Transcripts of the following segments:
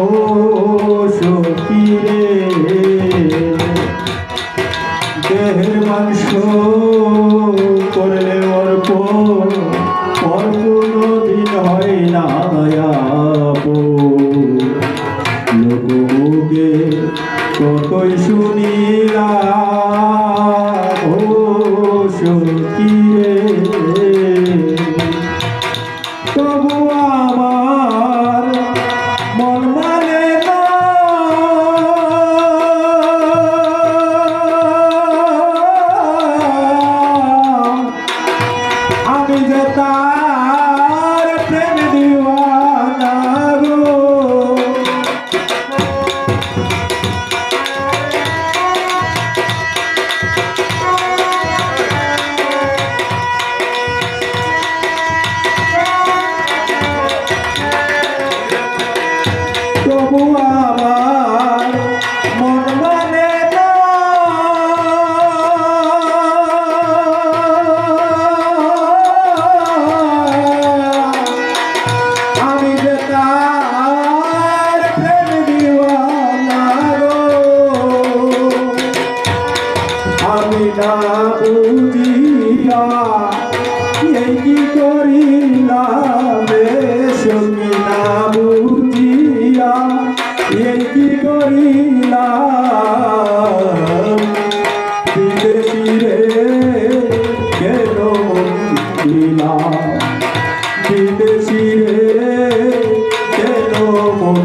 ও সখীরে। দেহের মাংস করলে অর্প অর্প দিন হয় না না বুঝিয়া এই কি করিলাম সঙ্গী না বুঝিয়া? এই কি করিলাম? বিদেশি রে কেন দিলাম? বিদেশি রে কেন মন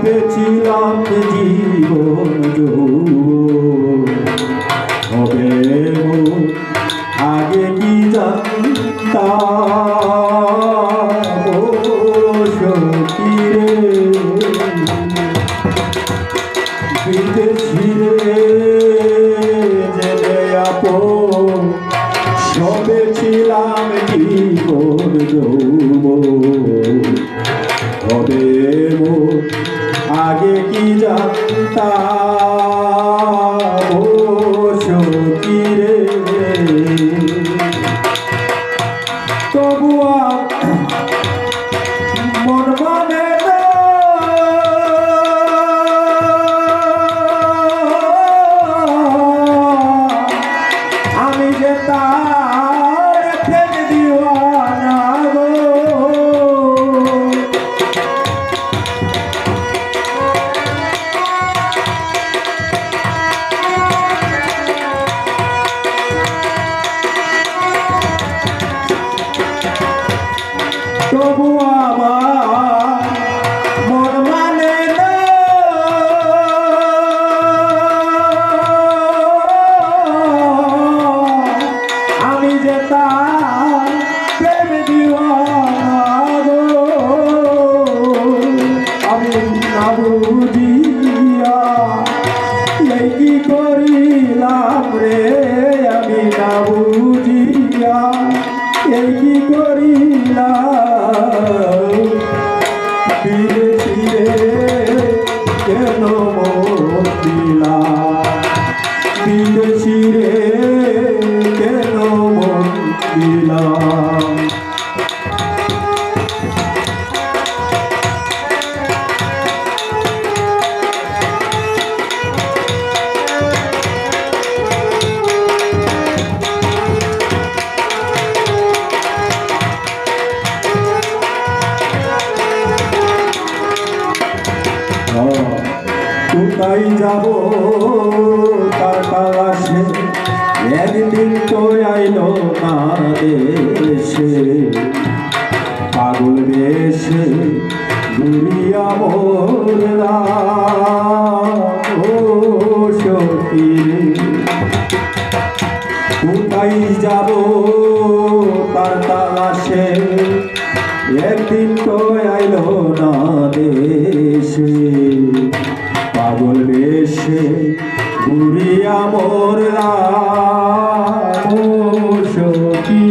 সপেছিলাম আগে কি জানতাম? কোথায় যাব? তার তালাশে একদিন তো আইল না দেশে পাগল বেশে দুনিয়া মোরা কোথায় যাব? তার তালাশে একদিন তো আইল না দেশে সে ঘুরিয়া মোর রাম সখী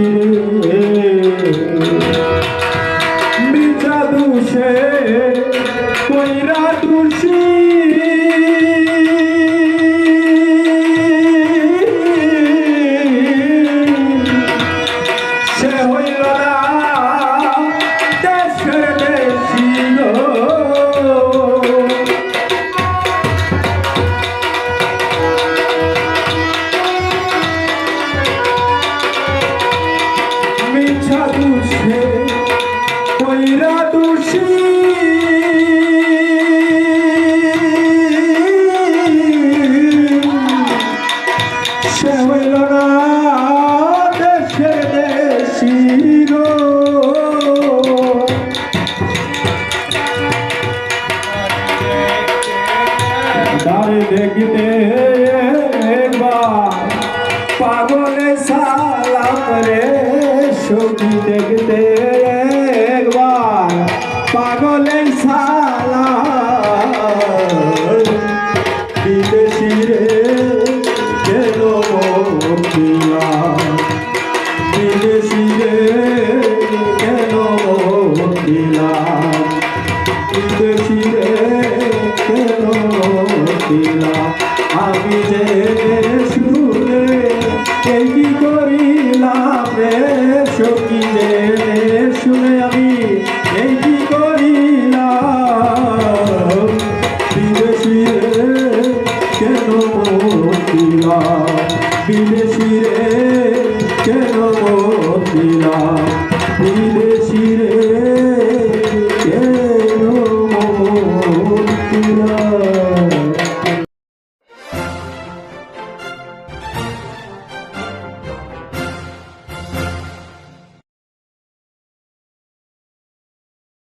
দুষে কইরা দুষী। সে হইল না দেশের দেশী দেখতে